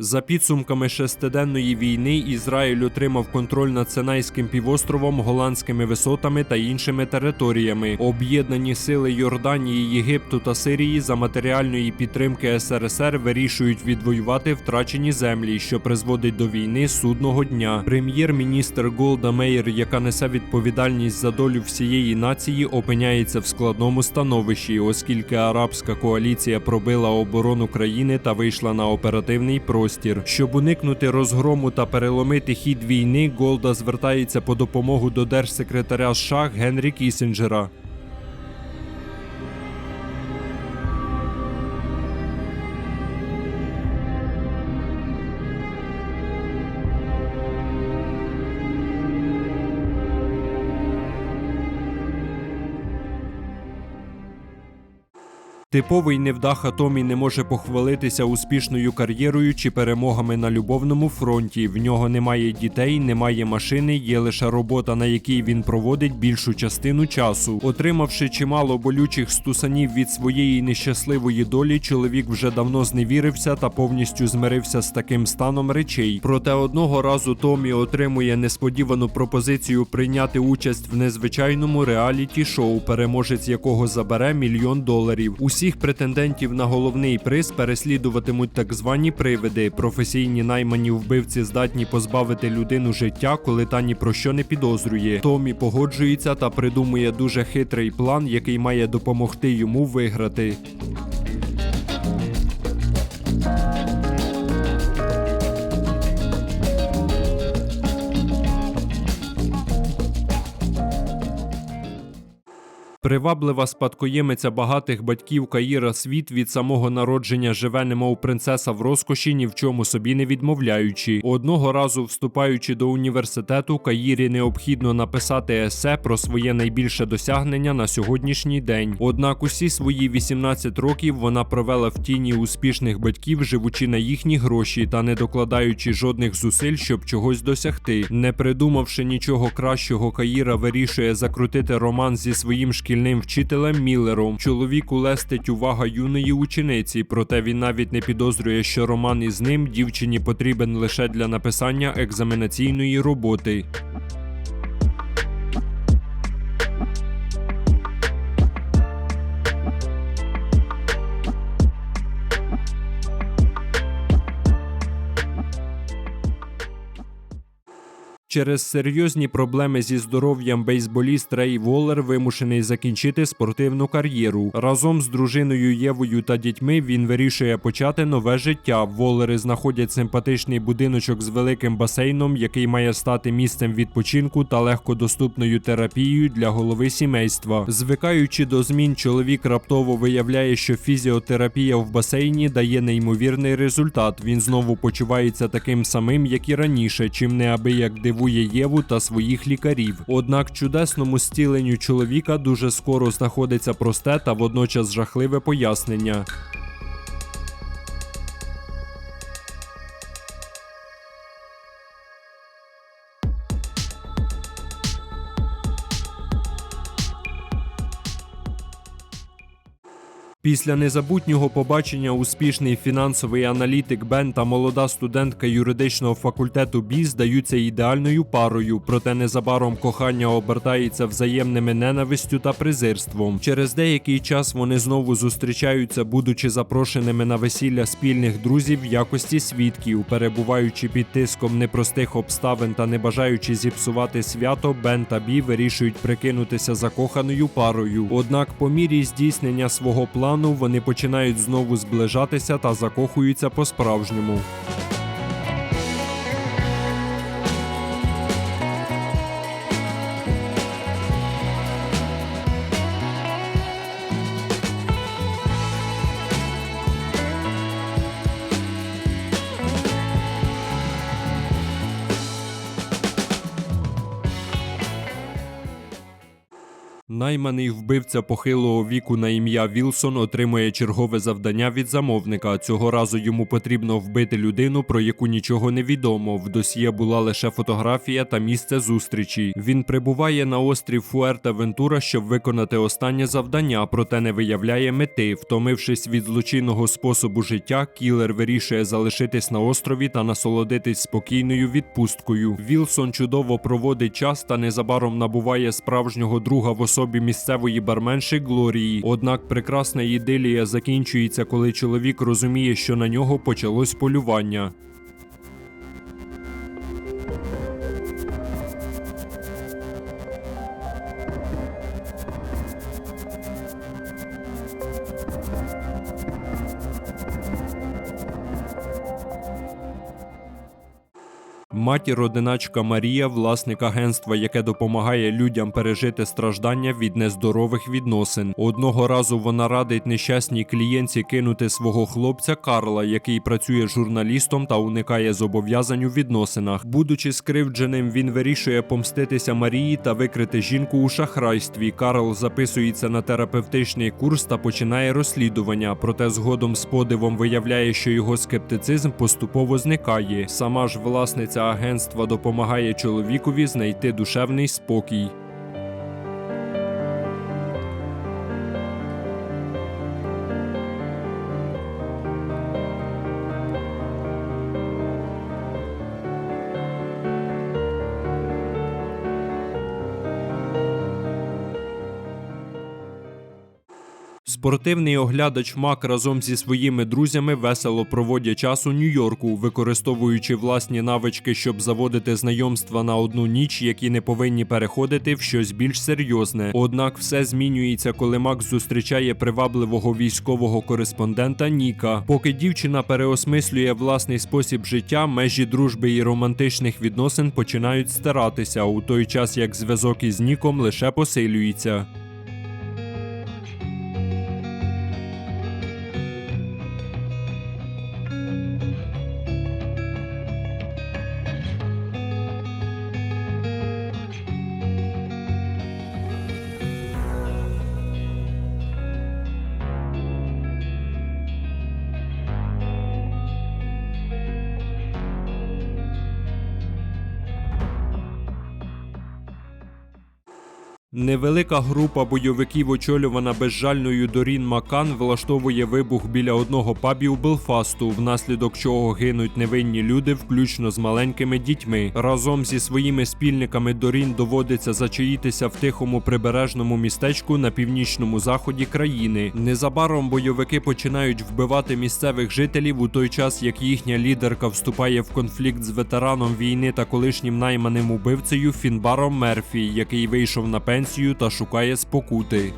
За підсумками шестиденної війни Ізраїль отримав контроль над Синайським півостровом, голландськими висотами та іншими територіями. Об'єднані сили Йорданії, Єгипту та Сирії за матеріальної підтримки СРСР вирішують відвоювати втрачені землі, що призводить до війни судного дня. Прем'єр-міністр Голда Меєр, яка несе відповідальність за долю всієї нації, опиняється в складному становищі, оскільки арабська коаліція пробила оборону країни та вийшла на оперативний простір. Щоб уникнути розгрому та переломити хід війни, Голда звертається по допомогу до держсекретаря США Генрі Кісінджера. Типовий невдаха Томі не може похвалитися успішною кар'єрою чи перемогами на любовному фронті. В нього немає дітей, немає машини, є лише робота, на якій він проводить більшу частину часу. Отримавши чимало болючих стусанів від своєї нещасливої долі, чоловік вже давно зневірився та повністю змирився з таким станом речей. Проте одного разу Томі отримує несподівану пропозицію прийняти участь в незвичайному реаліті-шоу, переможець якого забере мільйон доларів. Усіх претендентів на головний приз переслідуватимуть так звані привиди. Професійні наймані вбивці здатні позбавити людину життя, коли та ні про що не підозрює. Томі погоджується та придумує дуже хитрий план, який має допомогти йому виграти. Приваблива спадкоємиця багатих батьків Каїра світ від самого народження живе немов принцеса в розкоші, ні в чому собі не відмовляючи. Одного разу, вступаючи до університету, Каїрі необхідно написати есе про своє найбільше досягнення на сьогоднішній день. Однак усі свої 18 років вона провела в тіні успішних батьків, живучи на їхні гроші та не докладаючи жодних зусиль, щоб чогось досягти. Не придумавши нічого кращого, Каїра вирішує закрутити роман зі своїм шкільним вчителем Міллером. Чоловіку лестить увага юної учениці, проте він навіть не підозрює, що роман із ним дівчині потрібен лише для написання екзаменаційної роботи. Через серйозні проблеми зі здоров'ям бейсболіст Рей Воллер вимушений закінчити спортивну кар'єру. Разом з дружиною Євою та дітьми він вирішує почати нове життя. Воллери знаходять симпатичний будиночок з великим басейном, який має стати місцем відпочинку та легкодоступною терапією для голови сімейства. Звикаючи до змін, чоловік раптово виявляє, що фізіотерапія в басейні дає неймовірний результат. Він знову почувається таким самим, як і раніше, чим неабияк дивує Єву та своїх лікарів. Однак чудесному стіленню чоловіка дуже скоро знаходиться просте та водночас жахливе пояснення. Після незабутнього побачення успішний фінансовий аналітик Бен та молода студентка юридичного факультету Бі здаються ідеальною парою, проте незабаром кохання обертається взаємними ненавистю та презирством. Через деякий час вони знову зустрічаються, будучи запрошеними на весілля спільних друзів в якості свідків, перебуваючи під тиском непростих обставин та не бажаючи зіпсувати свято, Бен та Бі вирішують прикинутися закоханою парою. Однак, по мірі здійснення свого плану вони починають знову зближатися та закохуються по-справжньому. Найманий вбивця похилого віку на ім'я Вілсон отримує чергове завдання від замовника. Цього разу йому потрібно вбити людину, про яку нічого не відомо. В досьє була лише фотографія та місце зустрічі. Він прибуває на острів Фуерта Вентура, щоб виконати останнє завдання, проте не виявляє мети. Втомившись від злочинного способу життя, кілер вирішує залишитись на острові та насолодитись спокійною відпусткою. Вілсон чудово проводить час та незабаром набуває справжнього друга в особі місцевої барменші Глорії. Однак прекрасна ідилія закінчується, коли чоловік розуміє, що на нього почалось полювання. Матір-одиначка Марія, власник агентства, яке допомагає людям пережити страждання від нездорових відносин. Одного разу вона радить нещасній клієнтці кинути свого хлопця Карла, який працює журналістом та уникає зобов'язань у відносинах. Будучи скривдженим, він вирішує помститися Марії та викрити жінку у шахрайстві. Карл записується на терапевтичний курс та починає розслідування. Проте згодом з подивом виявляє, що його скептицизм поступово зникає. Сама ж власниця агентства допомагає чоловікові знайти душевний спокій. Спортивний оглядач Мак разом зі своїми друзями весело проводять час у Нью-Йорку, використовуючи власні навички, щоб заводити знайомства на одну ніч, які не повинні переходити в щось більш серйозне. Однак все змінюється, коли Мак зустрічає привабливого військового кореспондента Ніка. Поки дівчина переосмислює власний спосіб життя, межі дружби і романтичних відносин починають стиратися у той час, як зв'язок із Ніком лише посилюється. Невелика група бойовиків, очолювана безжальною Дорін Макан, влаштовує вибух біля одного пабів Белфасту, внаслідок чого гинуть невинні люди, включно з маленькими дітьми. Разом зі своїми спільниками Дорін доводиться зачаїтися в тихому прибережному містечку на північному заході країни. Незабаром бойовики починають вбивати місцевих жителів у той час, як їхня лідерка вступає в конфлікт з ветераном війни та колишнім найманим убивцею Фінбаром Мерфі, який вийшов на пенсію та шукає спокути.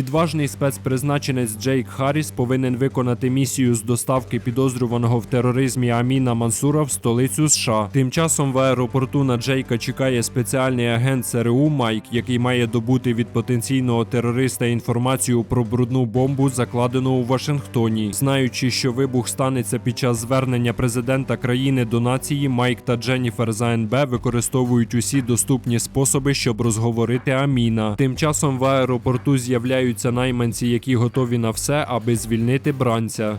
Відважний спецпризначенець Джейк Харріс повинен виконати місію з доставки підозрюваного в тероризмі Аміна Мансура в столицю США. Тим часом в аеропорту на Джейка чекає спеціальний агент ЦРУ Майк, який має добути від потенційного терориста інформацію про брудну бомбу, закладену у Вашингтоні. Знаючи, що вибух станеться під час звернення президента країни до нації, Майк та Дженніфер з АНБ використовують усі доступні способи, щоб розговорити Аміна. Тим часом в аеропорту з'являються найманці, які готові на все, аби звільнити бранця.